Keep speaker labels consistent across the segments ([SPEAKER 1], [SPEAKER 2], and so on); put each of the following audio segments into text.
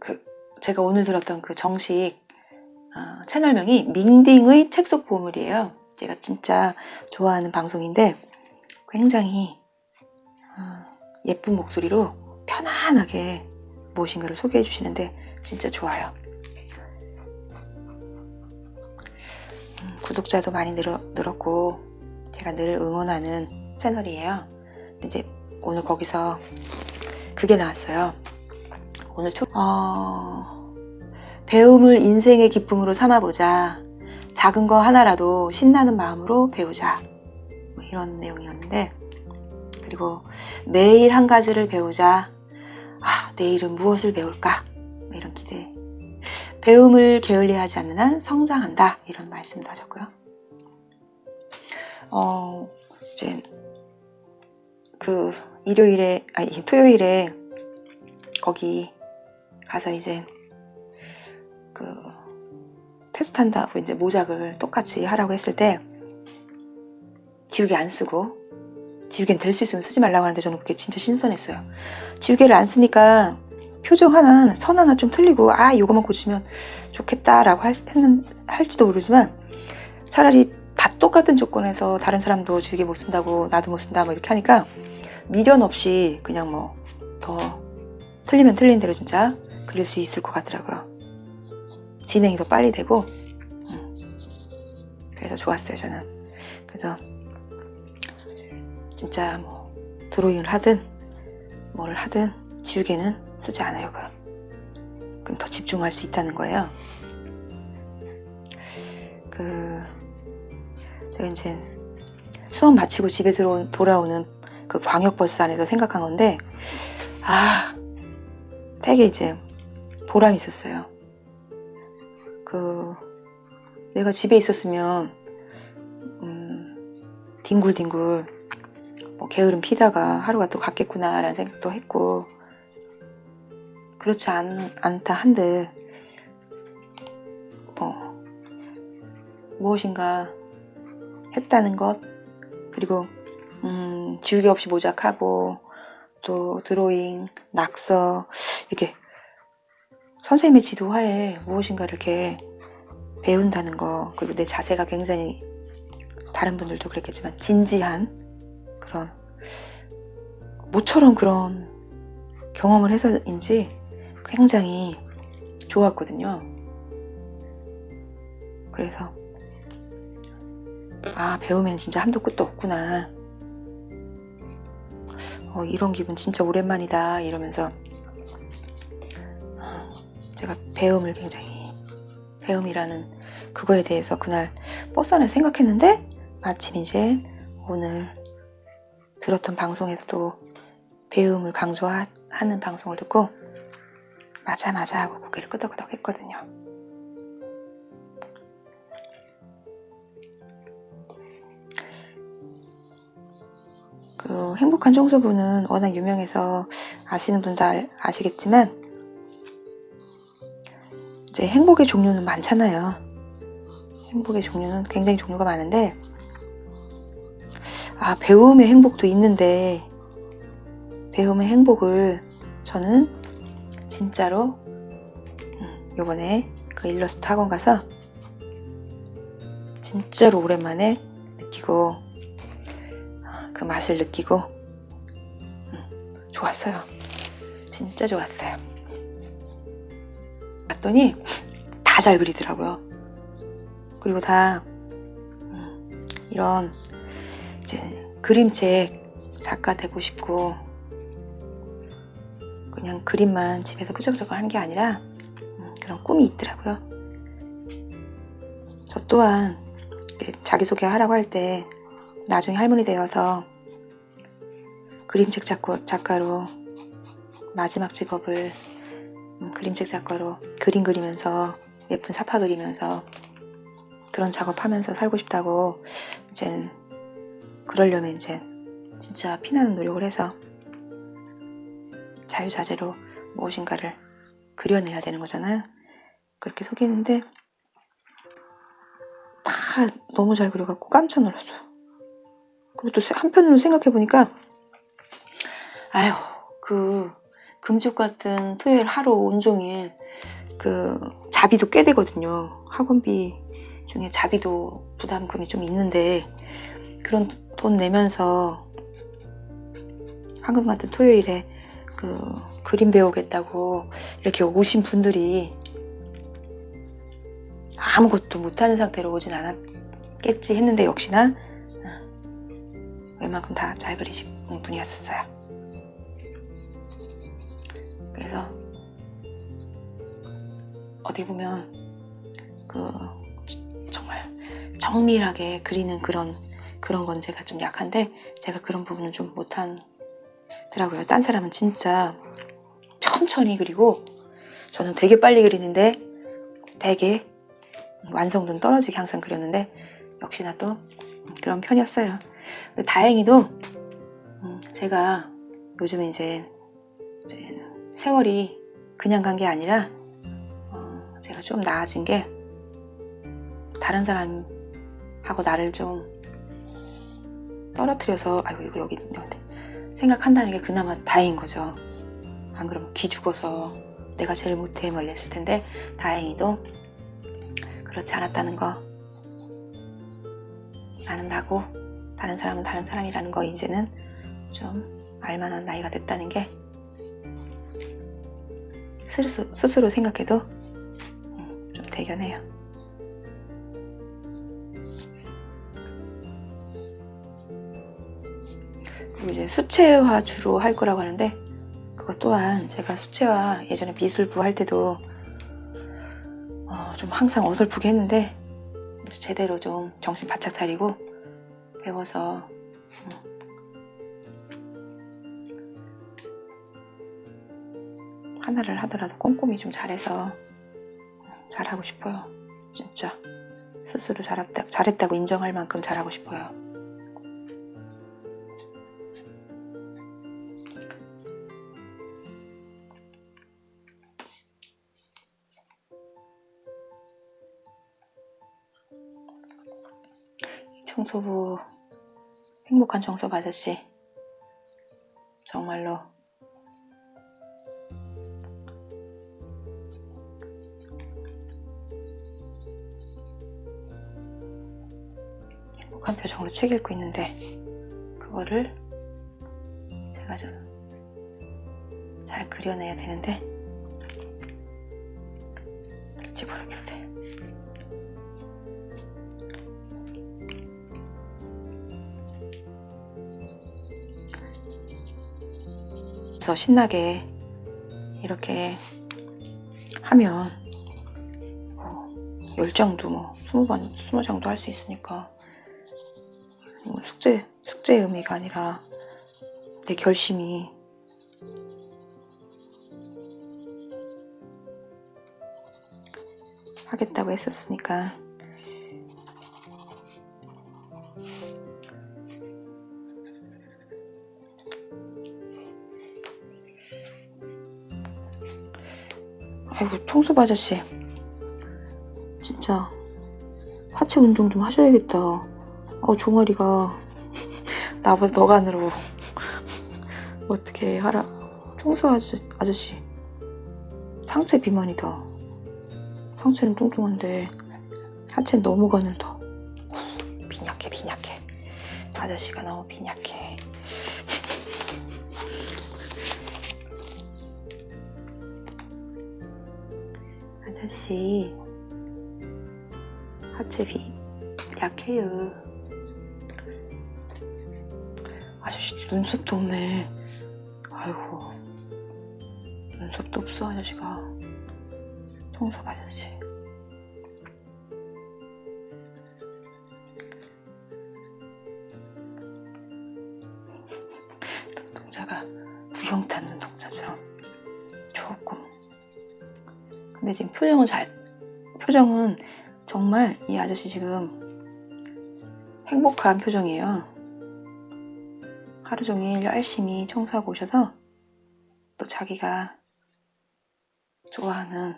[SPEAKER 1] 그 제가 오늘 들었던 그 정식 어, 채널명이 밍딩의 책 속 보물이에요. 제가 진짜 좋아하는 방송인데 굉장히 어, 예쁜 목소리로 편안하게 무엇인가를 소개해 주시는데 진짜 좋아요. 음, 구독자도 많이 늘어, 늘었고 제가 늘 응원하는 채널이에요. 이제 오늘 거기서 그게 나왔어요. 오늘 초, 어, 배움을 인생의 기쁨으로 삼아보자. 작은 거 하나라도 신나는 마음으로 배우자. 뭐 이런 내용이었는데, 그리고 매일 한 가지를 배우자. 아, 내일은 무엇을 배울까? 뭐 이런 기대. 배움을 게을리하지 않는 한 성장한다. 이런 말씀도 하셨고요. 어, 이제 그 일요일에, 아니, 토요일에 거기 가서 이제 그 테스트 한다고 이제 모작을 똑같이 하라고 했을 때 지우개 안 쓰고 지우개는 들 수 있으면 쓰지 말라고 하는데 저는 그게 진짜 신선했어요. 지우개를 안 쓰니까 표정 하나, 선 하나 좀 틀리고 아 이거만 고치면 좋겠다라고 할, 했는, 할지도 모르지만 차라리 다 똑같은 조건에서 다른 사람도 지우개 못 쓴다고 나도 못 쓴다 뭐 이렇게 하니까 미련 없이 그냥 뭐 더 틀리면 틀린 대로 진짜 그릴 수 있을 것 같더라고요. 진행이 더 빨리 되고 음. 그래서 좋았어요 저는. 그래서 진짜 뭐 드로잉을 하든 뭘 하든 지우개는 쓰지 않아요. 그럼 그럼 더 집중할 수 있다는 거예요. 그 제가 이제 수업 마치고 집에 들어온 돌아오는 그 광역버스 안에서 생각한 건데 아 되게 이제 보람이 있었어요. 그 내가 집에 있었으면 음, 뒹굴뒹굴 뭐 게으름 피다가 하루가 또 갔겠구나라는 생각도 했고 그렇지 않, 않다 한들 뭐 무엇인가 했다는 것 그리고 음, 지우개 없이 모작하고 또 드로잉, 낙서 이렇게 선생님의 지도하에 무엇인가 이렇게 배운다는 거 그리고 내 자세가 굉장히 다른 분들도 그랬겠지만 진지한 그런 모처럼 그런 경험을 해서인지 굉장히 좋았거든요. 그래서 아 배우면 진짜 한도 끝도 없구나. 어, 이런 기분 진짜 오랜만이다 이러면서 배움을 굉장히 배움이라는 그거에 대해서 그날 버스 안에 생각했는데 마침 이제 오늘 들었던 방송에서도 배움을 강조하는 방송을 듣고 맞아 맞아 하고 고개를 끄덕끄덕 했거든요. 그 행복한 청소부는 워낙 유명해서 아시는 분도 알- 아시겠지만 이제 행복의 종류는 많잖아요. 행복의 종류는 굉장히 종류가 많은데 아 배움의 행복도 있는데 배움의 행복을 저는 진짜로 음, 요번에 그 일러스트 학원 가서 진짜로 오랜만에 느끼고 그 맛을 느끼고 음, 좋았어요. 진짜 좋았어요. 봤더니 다 잘 그리더라고요. 그리고 다 음, 이런 이제 그림책 작가 되고 싶고 그냥 그림만 집에서 끄적끄적 하는 게 아니라 음, 그런 꿈이 있더라고요. 저 또한 자기소개 하라고 할 때 나중에 할머니 되어서 그림책 작가, 작가로 마지막 직업을 음, 그림책 작가로 그림 그리면서 예쁜 사파 그리면서 그런 작업하면서 살고 싶다고 이제 그러려면 이제 진짜 피나는 노력을 해서 자유자재로 무엇인가를 그려내야 되는 거잖아요. 그렇게 소개했는데 다 너무 잘 그려갖고 깜짝 놀랐어요. 그리고 또 한편으로 생각해 보니까 아휴 그 금죽 같은 토요일 하루 온종일 그 자비도 꽤 되거든요. 학원비 중에 자비도 부담금이 좀 있는데 그런 돈 내면서 황금 같은 토요일에 그 그림 배우겠다고 이렇게 오신 분들이 아무것도 못하는 상태로 오진 않았겠지 했는데 역시나 어, 웬만큼 다 잘 그리신 분이었어요. 그래서 어디 보면 그 정말 정밀하게 그리는 그런 그런 건 제가 좀 약한데 제가 그런 부분은 좀 못하더라고요. 딴 사람은 진짜 천천히 그리고 저는 되게 빨리 그리는데 되게 완성도는 떨어지게 항상 그렸는데 역시나 또 그런 편이었어요. 다행히도 음, 제가 요즘에 이제, 이제 세월이 그냥 간 게 아니라 어, 제가 좀 나아진 게 다른 사람하고 나를 좀 떨어뜨려서 아이고 이거 여기 있는데 생각한다는 게 그나마 다행인 거죠. 안 그러면 기 죽어서 내가 제일 못해 뭐 이랬을 텐데 다행히도 그렇지 않았다는 거 나는 나고 다른 사람은 다른 사람이라는 거 이제는 좀 알만한 나이가 됐다는 게 스스로, 스스로 생각해도 음, 좀 대견해요. 그리고 이제 수채화 주로 할 거라고 하는데 그것 또한 제가 수채화 예전에 미술부 할 때도 어, 좀 항상 어설프게 했는데 제대로 좀 정신 바짝 차리고 배워서 음, 하나를 하더라도 꼼꼼히 좀 잘해서 잘하고 싶어요. 진짜 스스로 잘했다, 잘했다고 인정할 만큼 잘하고 싶어요. 청소부 행복한 청소부 아저씨 정말로 행복한 표정으로 책 읽고 있는데 그거를 제가 좀 잘 그려내야 되는데 될지 모르겠어요. 그래서 신나게 이렇게 하면 뭐 10장도 뭐 20번, 20장도 할 수 있으니까 뭐 숙제, 숙제의 의미가 아니라 내 결심이 하겠다고 했었으니까. 아이고 청소부 아저씨. 진짜 하체 운동 좀 하셔야겠다 어 종아리가 나보다 더 가늘어 어떻게 하라. 청소 아저씨, 아저씨. 상체 비만이다. 상체는 뚱뚱한데 하체는 너무 가늘다. 빈약해 빈약해. 아저씨가 너무 빈약해. 아저씨. 하체 비 약해요 아저씨 눈썹도 없네. 아이고. 눈썹도 없어 아저씨가. 청소 아저씨. 눈동자가 구형탄 눈동자처럼 조금 근데 지금 표정은 잘 표정은 정말 이 아저씨 지금 행복한 표정이에요. 하루 종일 열심히 청소하고 오셔서 또 자기가 좋아하는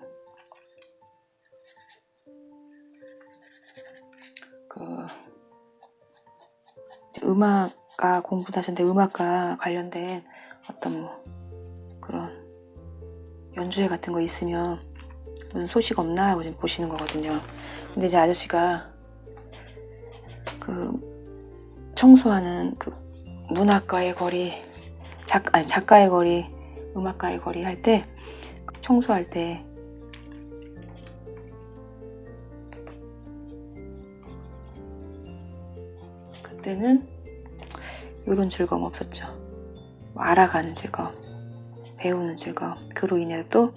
[SPEAKER 1] 그 음악가 공부도 하셨는데 음악과 관련된 어떤 뭐 그런 연주회 같은 거 있으면 무슨 소식 없나 하고 좀 보시는 거거든요. 근데 이제 아저씨가 그 청소하는 그 문학과의 거리, 작 아니 작가의 거리, 음악가의 거리 할 때 청소할 때 그때는 이런 즐거움 없었죠. 뭐 알아가는 즐거움, 배우는 즐거움, 그로 인해 또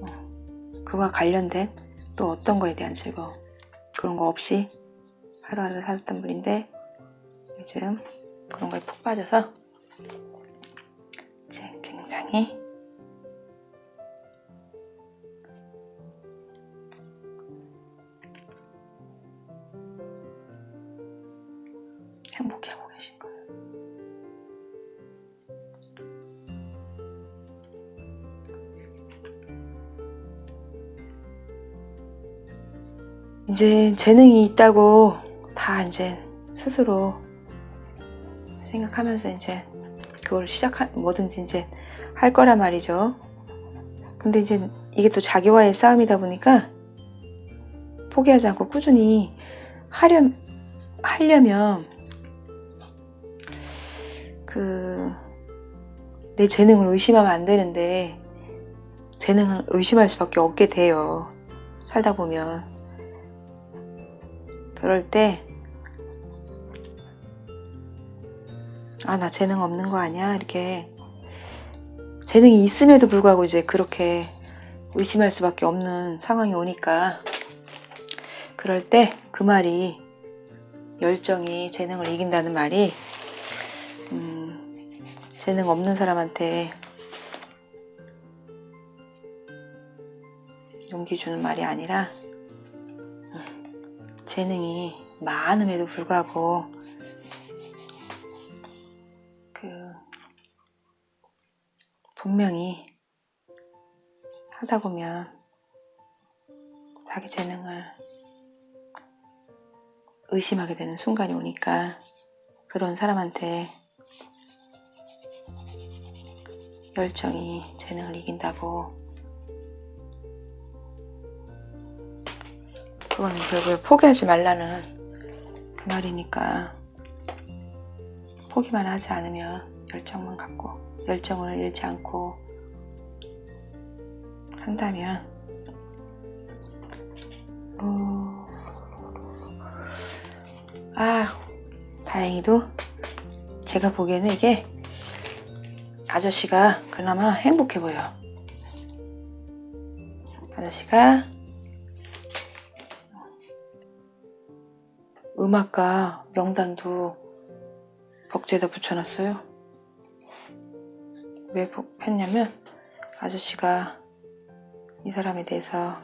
[SPEAKER 1] 어, 그와 관련된 또 어떤 거에 대한 즐거움 그런 거 없이 하루하루 살았던 분인데 요즘 그런 거에 푹 빠져서 이제 굉장히 행복해하고 계신 거예요. 이제 재능이 있다고 다 이제 스스로 생각하면서 이제 그걸 시작한 뭐든지 이제 할 거란 말이죠. 근데 이제 이게 또 자기와의 싸움이다 보니까 포기하지 않고 꾸준히 하려 하려면 그 내 재능을 의심하면 안 되는데 재능을 의심할 수밖에 없게 돼요. 살다 보면 그럴 때 아, 나 재능 없는 거 아니야? 이렇게 재능이 있음에도 불구하고 이제 그렇게 의심할 수밖에 없는 상황이 오니까 그럴 때 그 말이 열정이 재능을 이긴다는 말이 음, 재능 없는 사람한테 용기 주는 말이 아니라 음, 재능이 많음에도 불구하고 하다 보면 자기 재능을 의심하게 되는 순간이 오니까 그런 사람한테 열정이 재능을 이긴다고 그거는 결국에 포기하지 말라는 그 말이니까 포기만 하지 않으면 열정만 갖고 열정을 잃지 않고 한다면. 어, 아 다행히도 제가 보기에는 이게 아저씨가 그나마 행복해 보여. 아저씨가 음악가 명단도 벽지에다 붙여놨어요. 왜 부- 했냐면 아저씨가 이 사람에 대해서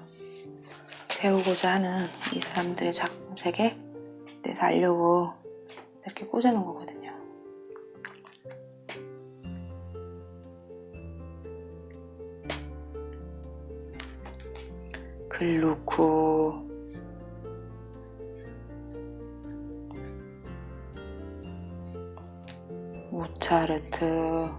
[SPEAKER 1] 배우고자 하는 이 사람들의 작품 세계 대해서 알려고 이렇게 꽂아놓은 거거든요. 글 놓고 모차르트,